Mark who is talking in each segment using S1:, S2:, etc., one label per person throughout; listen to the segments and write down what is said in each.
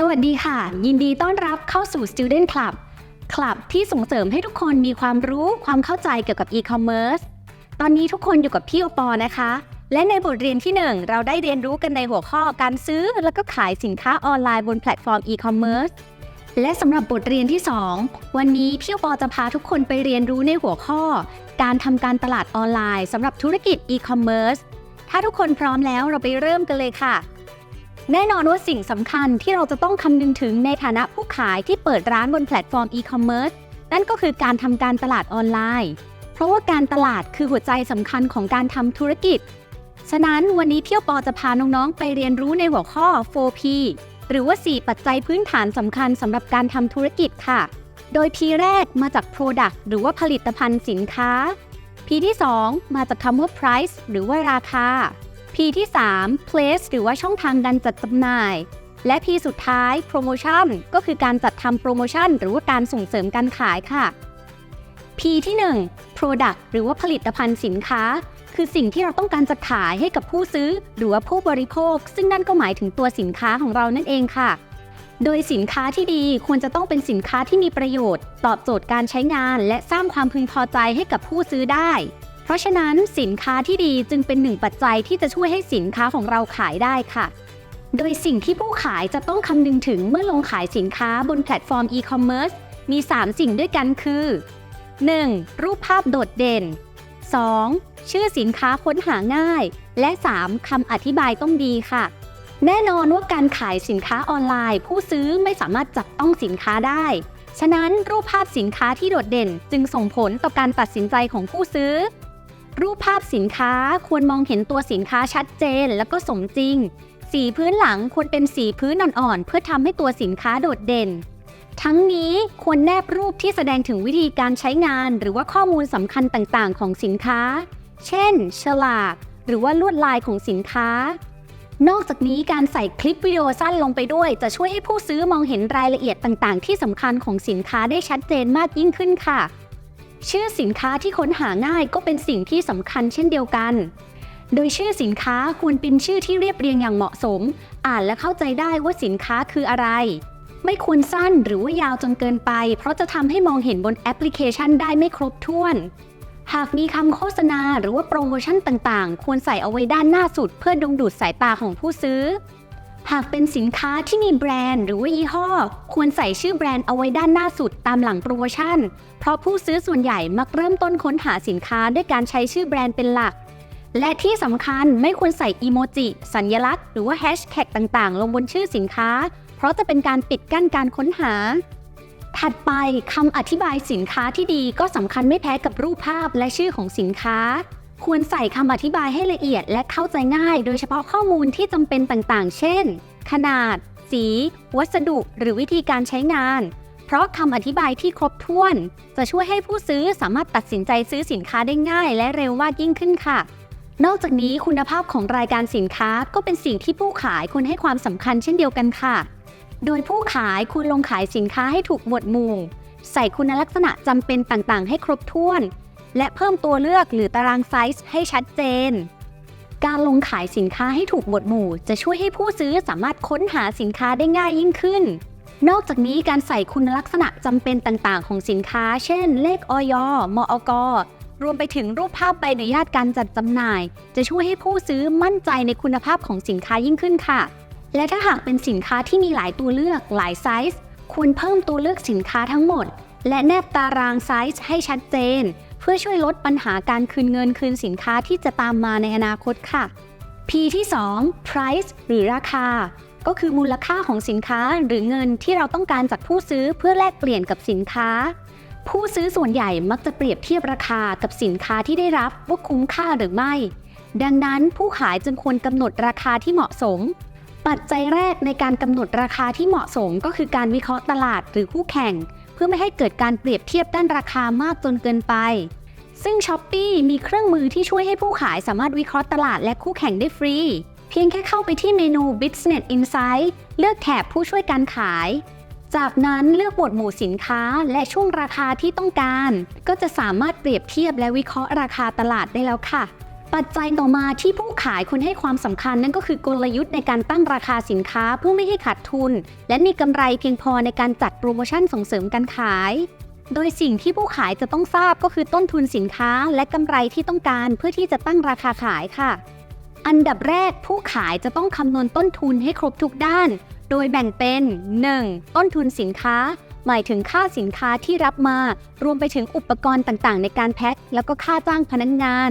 S1: สวัสดีค่ะ ยินดีต้อนรับเข้าสู่ Student Club คลับที่ส่งเสริมให้ทุกคนมีความรู้ความเข้าใจเกี่ยวกับ e-commerce ตอนนี้ทุกคนอยู่กับพี่โอปอนะคะ และในบทเรียนที่ 1 เราได้เรียนรู้กันในหัวข้อการซื้อ แล้วก็ขายสินค้าออนไลน์บนแพลตฟอร์ม e-commerce และสำหรับบทเรียนที่ 2 วันนี้พี่โอปอจะพาทุกคนไปเรียนรู้ในหัวข้อ การทำการตลาดออนไลน์สำหรับธุรกิจ e-commerce ถ้าทุกคนพร้อมแล้วเราไปเริ่มกันเลยค่ะ แน่นอนว่าสิ่งสำคัญที่เราจะต้องคำนึงถึงในฐานะผู้ขายที่เปิดร้านบนแพลตฟอร์ม e-commerce นั่นก็คือการทำการตลาดออนไลน์ เพราะว่าการตลาดคือหัวใจสำคัญของการทำธุรกิจ ฉะนั้นวันนี้เที่ยวปอจะพาน้องๆ ไปเรียนรู้ในหัวข้อ 4P หรือว่า 4 ปัจจัยพื้นฐานสำคัญสำหรับการทำธุรกิจค่ะ โดย P แรกมาจาก Product หรือว่าผลิตภัณฑ์สินค้า P ที่ 2 มาจากคำว่า Price หรือว่าราคา P ที่ 3 place หรือว่าช่องทางการจัดจำหน่าย และ P สุดท้าย promotion ก็คือการจัดทำโปรโมชั่นหรือว่าการส่งเสริมการขายค่ะ P ที่ 1 product หรือว่าผลิตภัณฑ์สินค้า คือสิ่งที่เราต้องการจะขายให้กับผู้ซื้อ หรือว่าผู้บริโภค ซึ่งนั่นก็หมายถึงตัวสินค้าของเรานั่นเองค่ะ โดยสินค้าที่ดีควรจะต้องเป็นสินค้าที่มีประโยชน์ ตอบโจทย์การใช้งาน และสร้างความพึงพอใจให้กับผู้ซื้อได้ เพราะฉะนั้นสินค้าที่ดีจึงเป็นหนึ่งปัจจัยที่จะช่วยให้สินค้าของเราขายได้ค่ะ โดยสิ่งที่ผู้ขายจะต้องคำนึงถึงเมื่อลงขายสินค้าบนแพลตฟอร์ม e-commerce มี 3 สิ่งด้วยกันคือ 1. รูปภาพโดดเด่น 2. ชื่อสินค้าค้นหาง่าย และ 3. คำอธิบายต้องดีค่ะ แน่นอนว่าการขายสินค้าออนไลน์ ผู้ซื้อไม่สามารถจับต้องสินค้าได้ ฉะนั้นรูปภาพสินค้าที่โดดเด่นจึงส่งผลต่อการตัดสินใจของผู้ซื้อ รูปภาพสินค้าควรมองเห็นตัวสินค้าชัดเจน และก็สมจริง สีพื้นหลังควรเป็นสีพื้นอ่อนๆ เพื่อทำให้ตัวสินค้าโดดเด่น ทั้งนี้ควรแนบรูปที่แสดงถึงวิธีการใช้งาน หรือว่าข้อมูลสำคัญต่างๆ ของสินค้า เช่น ฉลาก หรือว่าลวดลายของสินค้า นอกจากนี้การใส่คลิปวิดีโอสั้นลงไปด้วย จะช่วยให้ผู้ซื้อมองเห็นรายละเอียดต่างๆ ที่สำคัญของสินค้าได้ชัดเจนมากยิ่งขึ้นค่ะ ชื่อสินค้าที่ค้นหาง่ายก็เป็นสิ่งที่สำคัญเช่นเดียวกัน โดยชื่อสินค้าควรเป็นชื่อที่เรียบเรียงอย่างเหมาะสม อ่านและเข้าใจได้ว่าสินค้าคืออะไร ไม่ควรสั้นหรือว่ายาวจนเกินไป เพราะจะทำให้มองเห็นบนแอปพลิเคชันได้ไม่ครบถ้วน หากมีคำโฆษณาหรือว่าโปรโมชั่นต่างๆ ควรใส่เอาไว้ด้านหน้าสุดเพื่อดึงดูดสายตาของผู้ซื้อ หากเป็นสินค้าที่มีแบรนด์หรือว่ายี่ห้อ ควรใส่ชื่อแบรนด์เอาไว้ด้านหน้าสุดตามหลังโปรโมชั่น เพราะผู้ซื้อส่วนใหญ่มักเริ่มต้นค้นหาสินค้าด้วยการใช้ชื่อแบรนด์เป็นหลัก และที่สำคัญไม่ควรใส่อีโมจิ สัญลักษณ์หรือว่าแฮชแท็กต่างๆ ลงบนชื่อสินค้า เพราะจะเป็นการปิดกั้นการค้นหา ถัดไปคำอธิบายสินค้าที่ดีก็สำคัญไม่แพ้กับรูปภาพและชื่อของสินค้า ควรใส่คำอธิบายให้ละเอียดและเข้าใจง่าย โดยเฉพาะข้อมูลที่จำเป็นต่างๆ เช่น ขนาด สี วัสดุ หรือวิธีการใช้งาน เพราะคำอธิบายที่ครบถ้วน จะช่วยให้ผู้ซื้อสามารถตัดสินใจซื้อสินค้าได้ง่าย และเร็วมากยิ่งขึ้นค่ะ นอกจากนี้คุณภาพของรายการสินค้าก็เป็นสิ่งที่ผู้ขายควรให้ความสำคัญเช่นเดียวกันค่ะ โดยผู้ขายควรลงขายสินค้าให้ถูกหมวดหมู่ ใส่คุณลักษณะจำเป็นต่างๆ ให้ครบถ้วน และเพิ่มตัวเลือกหรือตารางไซส์ให้ชัดเจน การลงขายสินค้าให้ถูกหมวดหมู่ จะช่วยให้ผู้ซื้อสามารถค้นหาสินค้าได้ง่ายยิ่งขึ้น นอกจากนี้การใส่คุณลักษณะจำเป็นต่างๆ ของสินค้า เช่น เลขออยมอกรวมไปถึงรูปภาพใบอนุญาตการจัดจำหน่าย จะช่วยให้ผู้ซื้อมั่นใจในคุณภาพของสินค้ายิ่งขึ้นค่ะ และถ้าหากเป็นสินค้าที่มีหลายตัวเลือกหลายไซส์ควรเพิ่มตัวเลือกสินค้าทั้งหมด และแนบตารางไซส์ให้ชัดเจน พื่อช่วยลดปัญหาการคืนเงินคืนสินค้าที่จะตามมาในอนาคตค่ะ P ที่ 2 price หรือราคา ก็คือมูลค่าของสินค้าหรือเงินที่เราต้องการจากผู้ซื้อเพื่อแลกเปลี่ยนกับสินค้า ผู้ซื้อส่วนใหญ่มักจะเปรียบเทียบราคากับสินค้าที่ได้รับว่าคุ้มค่าหรือไม่ ดังนั้นผู้ขายจึงควรกำหนดราคาที่เหมาะสม ปัจจัยแรกในการกำหนดราคาที่เหมาะสมก็คือการวิเคราะห์ตลาดหรือคู่แข่ง เพื่อไม่ให้เกิดการเปรียบเทียบด้านราคามากจนเกินไป ซึ่ง s h อ p e e มีเครื่องมือที่ช่วยให้ผู้ขายสามารถวิเคราะห์ตลาดและคู่แข่งได้ฟรี เพียงแค่เข้าไปที่เมนู Business Insight เลือกแถบผู้ช่วยการขาย จากนั้นเลือกหมวดหมู่สินค้าและช่วงราคาที่ต้องการ ก็จะสามารถเปรียบเทียบและวิเคราะห์ราคาตลาดได้แล้วค่ะปปัจจัยต่อมาที่ผู้ขายควรให้ความสำคัญนั่นก็คือกลยุทธ์ในการตั้งราคาสินค้าเพื่อไม่ให้ขาดทุน และมีกำไรเพียงพอในการจัดโปรโมชั่นส่งเสริมการขาย โดยสิ่งที่ผู้ขายจะต้องทราบก็คือต้นทุนสินค้าและกำไรที่ต้องการเพื่อที่จะตั้งราคาขายค่ะ อันดับแรกผู้ขายจะต้องคำนวณต้นทุนให้ครบทุกด้าน โดยแบ่งเป็น 1. ต้นทุนสินค้า หมายถึงค่าสินค้าที่รับมา รวมไปถึงอุปกรณ์ต่างๆ ในการแพ็คแล้วก็ค่าจ้างพนักงงาน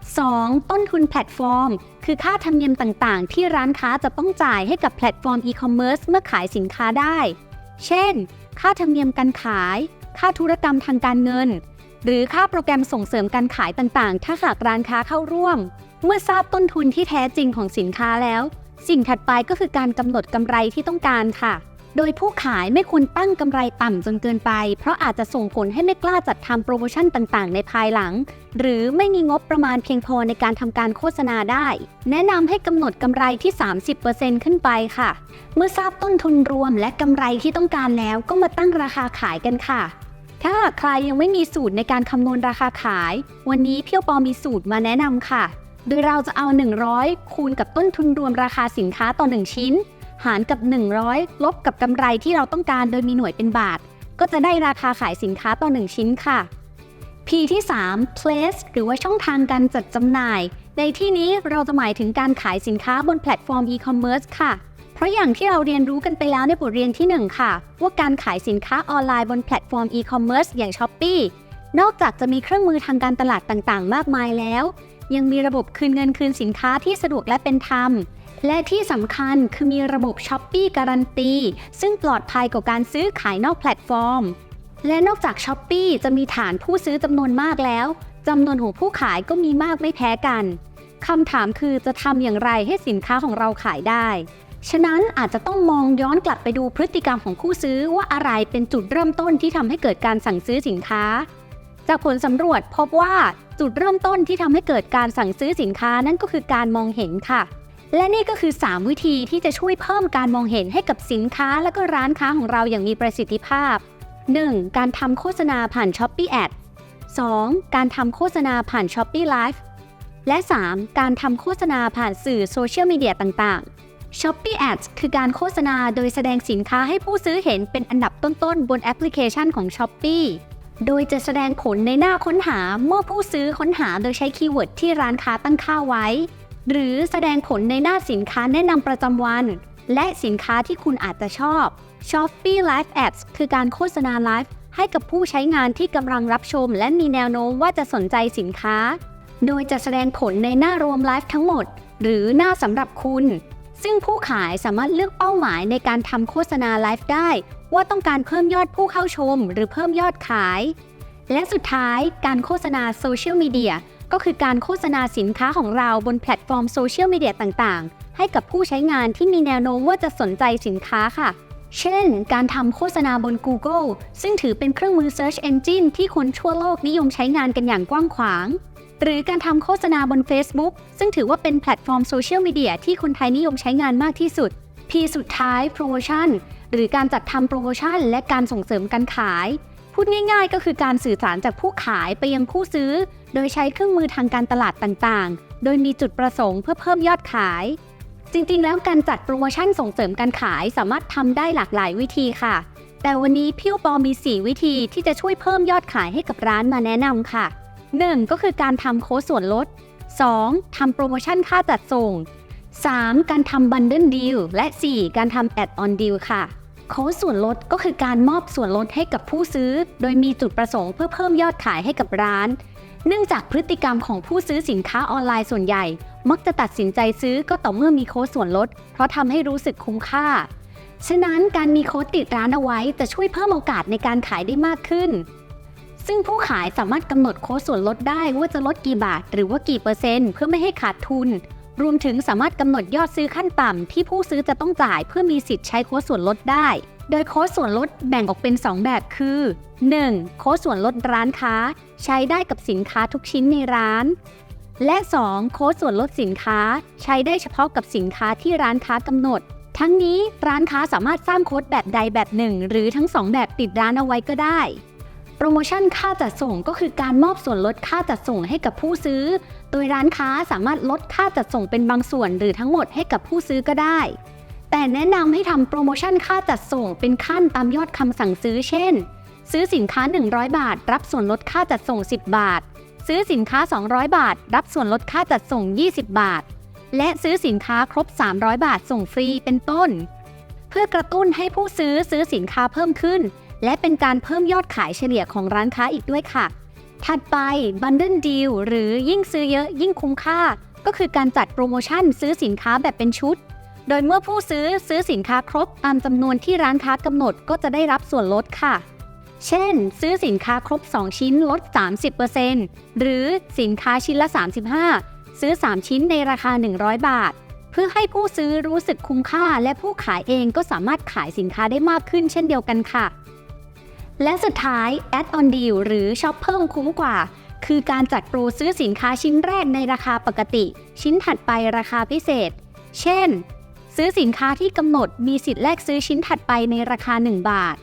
S1: 2. ต้นทุนแพลตฟอร์ม คือค่าธรรมเนียมต่างๆ ที่ร้านค้าจะต้องจ่ายให้กับแพลตฟอร์มอีคอมเมิร์ซเมื่อขายสินค้าได้ เช่น ค่าธรรมเนียมการขาย ค่าธุรกรรมทางการเงิน หรือค่าโปรแกรมส่งเสริมการขายต่างๆ ถ้าหากร้านค้าเข้าร่วม เมื่อทราบต้นทุนที่แท้จริงของสินค้าแล้ว สิ่งถัดไปก็คือการกำหนดกำไรที่ต้องการค่ะ โดยผู้ขายไม่ควรตั้งกำไรต่ำจนเกินไป เพราะอาจจะส่งผลให้ไม่กล้าจัดทำโปรโมชั่นต่างๆ ในภายหลัง หรือไม่มีงบประมาณเพียงพอในการทำการโฆษณาได้ แนะนำให้กำหนดกำไรที่ 30%ขึ้นไปค่ะ เมื่อทราบต้นทุนรวมและกำไรที่ต้องการแล้วก็มาตั้งราคาขายกันค่ะ ถ้าหากใครยังไม่มีสูตรในการคำนวณราคาขาย วันนี้เพียวปอมีสูตรมาแนะนำค่ะ โดยเราจะเอา 100 คูณกับต้นทุนรวมราคาสินค้าต่อ 1 ชิ้น หารกับ 100 ลบกับกำไรที่เราต้องการโดยมีหน่วยเป็นบาท ก็จะได้ราคาขายสินค้าต่อ 1 ชิ้นค่ะ P ที่ 3 place หรือว่าช่องทางการจัดจำหน่าย ในที่นี้เราจะหมายถึงการขายสินค้าบนแพลตฟอร์ม e-commerce ค่ะ เพราะอย่างที่เราเรียนรู้กันไปแล้วในบทเรียนที่ 1 ค่ะ ว่าการขายสินค้าออนไลน์บนแพลตฟอร์ม e-commerce อย่าง Shopee นอกจากจะมีเครื่องมือทางการตลาดต่างๆ มากมายแล้ว ยังมีระบบคืนเงินคืนสินค้าที่สะดวกและเป็นธรรม และที่สำคัญคือมีระบบ s h อ p e e การันตีซึ่งปลอดภัยกว่าการซื้อขายนอกแพลตฟอร์ม และนอกจาก s h อ p e e จะมีฐานผู้ซื้อจำนวนมากแล้วจำนวนของผู้ขายก็มีมากไม่แพ้กันคำถามคือจะทำอย่างไรให้สินค้าของเราขายได้ ฉะนั้นอาจจะต้องมองย้อนกลับไปดูพฤติกรรมของผู้ซื้อว่าอะไรเป็นจุดเริ่มต้นที่ทำให้เกิดการสั่งซื้อสินค้า จากผลสำรวจพบว่าจุดเริ่มต้นที่ทำให้เกิดการสั่งซื้อสินค้านั่นก็คือการมองเห็นค่ะ และนี่ก็คือ 3 วิธีที่จะช่วยเพิ่มการมองเห็นให้กับสินค้าและก็ร้านค้าของเราอย่างมีประสิทธิภาพ 1. การทำโฆษณาผ่าน Shopee Ad 2. การทำโฆษณาผ่าน Shopee Live และ 3. การทำโฆษณาผ่านสื่อโซเชียลมีเดียต่างๆ Shopee Ads คือการโฆษณาโดยแสดงสินค้าให้ผู้ซื้อเห็นเป็นอันดับต้นๆ บนแอปพลิเคชันของ Shopee โดยจะแสดงผลในหน้าค้นหาเมื่อผู้ซื้อค้นหาโดยใช้คีย์เวิร์ดที่ร้านค้าตั้งค่าไว้ หรือแสดงผลในหน้าสินค้าแนะนำประจำวัน และสินค้าที่คุณอาจจะชอบ Shopee Live Ads คือการโฆษณาไลฟ์ให้กับผู้ใช้งานที่กำลังรับชม และมีแนวโน้มว่าจะสนใจสินค้า โดยจะแสดงผลในหน้ารวมไลฟ์ทั้งหมด หรือหน้าสำหรับคุณ ซึ่งผู้ขายสามารถเลือกเป้าหมายในการทำโฆษณาไลฟ์ได้ ว่าต้องการเพิ่มยอดผู้เข้าชม หรือเพิ่มยอดขาย และสุดท้ายการโฆษณาโซเชียลมีเดียก็คือการโฆษณาสินค้าของเราบนแพลตฟอร์มโซเชียลมีเดียต่างๆ ให้กับผู้ใช้งานที่มีแนวโน้มว่าจะสนใจสินค้าค่ะ เช่น การทำโฆษณาบน Google ซึ่งถือเป็นเครื่องมือ Search Engine ที่คนทั่วโลกนิยมใช้งานกันอย่างกว้างขวาง หรือการทำโฆษณาบน Facebook ซึ่งถือว่าเป็นแพลตฟอร์มโซเชียลมีเดียที่คนไทยนิยมใช้งานมากที่สุด P สุดท้ายโปรโมชั่นหรือการจัดทำโปรโมชั่น และการส่งเสริมการขาย พูดง่ายๆ ก็คือการสื่อสารจากผู้ขายไปยังผู้ซื้อ โดยใช้เครื่องมือทางการตลาดต่างๆ โดยมีจุดประสงค์เพื่อเพิ่มยอดขาย จริงๆ แล้วการจัดโปรโมชั่นส่งเสริมการขายสามารถทำได้หลากหลายวิธีค่ะ แต่วันนี้พี่ปอมี 4 วิธีที่จะช่วยเพิ่มยอดขายให้กับร้านมาแนะนำค่ะ 1. ก็คือการทำโค้ดส่วนลด 2. ทำโปรโมชั่นค่าจัดส่ง 3. การทำบันเดิลดีลและ 4. การทำแอดออนดีลค่ะ โค้ดส่วนลดก็คือการมอบส่วนลดให้กับผู้ซื้อ โดยมีจุดประสงค์เพื่อเพิ่มยอดขายให้กับร้าน เนื่องจากพฤติกรรมของผู้ซื้อสินค้าออนไลน์ส่วนใหญ่ มักจะตัดสินใจซื้อก็ต่อเมื่อมีโค้ดส่วนลด เพราะทำให้รู้สึกคุ้มค่า ฉะนั้นการมีโค้ดติดร้านเอาไว้จะช่วยเพิ่มโอกาสในการขายได้มากขึ้น ซึ่งผู้ขายสามารถกำหนดโค้ดส่วนลดได้ว่าจะลดกี่บาท หรือว่ากี่เปอร์เซ็นต์เพื่อไม่ให้ขาดทุน รวมถึงสามารถกำหนดยอดซื้อขั้นต่ำที่ผู้ซื้อจะต้องจ่ายเพื่อมีสิทธิ์ใช้โค้ดส่วนลดได้ โดยโค้ดส่วนลดแบ่งออกเป็น 2 แบบคือ 1. โค้ดส่วนลดร้านค้า ใช้ได้กับสินค้าทุกชิ้นในร้าน และ 2. โค้ดส่วนลดสินค้า ใช้ได้เฉพาะกับสินค้าที่ร้านค้ากำหนดทั้งนี้ร้านค้าสามารถสร้างโค้ดแบบใดแบบหนึ่ง หรือทั้ง 2 แบบติดร้านเอาไว้ก็ได้ โปรโมชั่นค่าจัดส่งก็คือการมอบส่วนลดค่าจัดส่งให้กับผู้ซื้อ โดยร้านค้าสามารถลดค่าจัดส่งเป็นบางส่วนหรือทั้งหมดให้กับผู้ซื้อก็ได้ แต่แนะนำให้ทำโปรโมชั่นค่าจัดส่งเป็นขั้นตามยอดคำสั่งซื้อเช่น ซื้อสินค้า 100 บาท รับส่วนลดค่าจัดส่ง 10 บาท ซื้อสินค้า 200 บาท รับส่วนลดค่าจัดส่ง 20 บาท และซื้อสินค้าครบ 300 บาทส่งฟรีเป็นต้น เพื่อกระตุ้นให้ผู้ซื้อซื้อสินค้าเพิ่มขึ้น และเป็นการเพิ่มยอดขายเฉลี่ยของร้านค้าอีกด้วยค่ะ ถัดไป Bundle Deal หรือยิ่งซื้อเยอะยิ่งคุ้มค่า ก็คือการจัดโปรโมชั่นซื้อสินค้าแบบเป็นชุด โดยเมื่อผู้ซื้อซื้อสินค้าครบตามจำนวนที่ร้านค้ากำหนดก็จะได้รับส่วนลดค่ะ เช่น ซื้อสินค้าครบ 2 ชิ้นลด 30%หรือสินค้าชิ้นละ 35 ซื้อ 3 ชิ้นในราคา 100 บาทเพื่อให้ผู้ซื้อรู้สึกคุ้มค่า และผู้ขายเองก็สามารถขายสินค้าได้มากขึ้นเช่นเดียวกันค่ะ และสุดท้าย Add on Deal หรือช็อปเพิ่มคุ้มกว่า คือการจัดโปรซื้อสินค้าชิ้นแรกในราคาปกติ ชิ้นถัดไปราคาพิเศษ เช่น ซื้อสินค้าที่กำหนดมีสิทธิ์แลกซื้อชิ้นถัดไปในราคา 1 บาท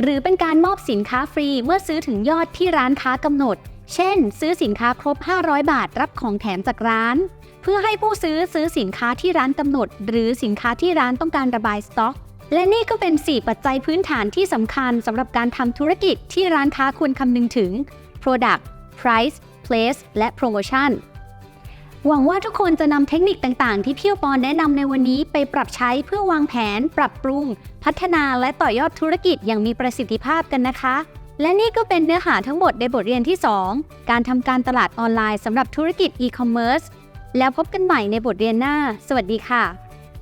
S1: หรือเป็นการมอบสินค้าฟรีเมื่อซื้อถึงยอดที่ร้านค้ากำหนด เช่น ซื้อสินค้าครบ 500 บาทรับของแถมจากร้าน เพื่อให้ผู้ซื้อซื้อสินค้าที่ร้านกำหนด หรือสินค้าที่ร้านต้องการระบายสต็อก และนี่ก็เป็น 4 ปัจจัยพื้นฐานที่สำคัญสำหรับการทำธุรกิจที่ร้านค้าควรคำนึงถึง Product Price Place และ Promotion หวังว่าทุกคนจะนำเทคนิคต่างๆ ที่พี่ปอนแนะนำในวันนี้ไปปรับใช้เพื่อวางแผน ปรับปรุง พัฒนาและต่อยอดธุรกิจอย่างมีประสิทธิภาพกันนะคะ และนี่ก็เป็นเนื้อหาทั้งหมดในบทเรียนที่ 2 การทำการตลาดออนไลน์สำหรับธุรกิจอีคอมเมิร์ซแล้วพบกันใหม่ในบทเรียนหน้า สวัสดีค่ะ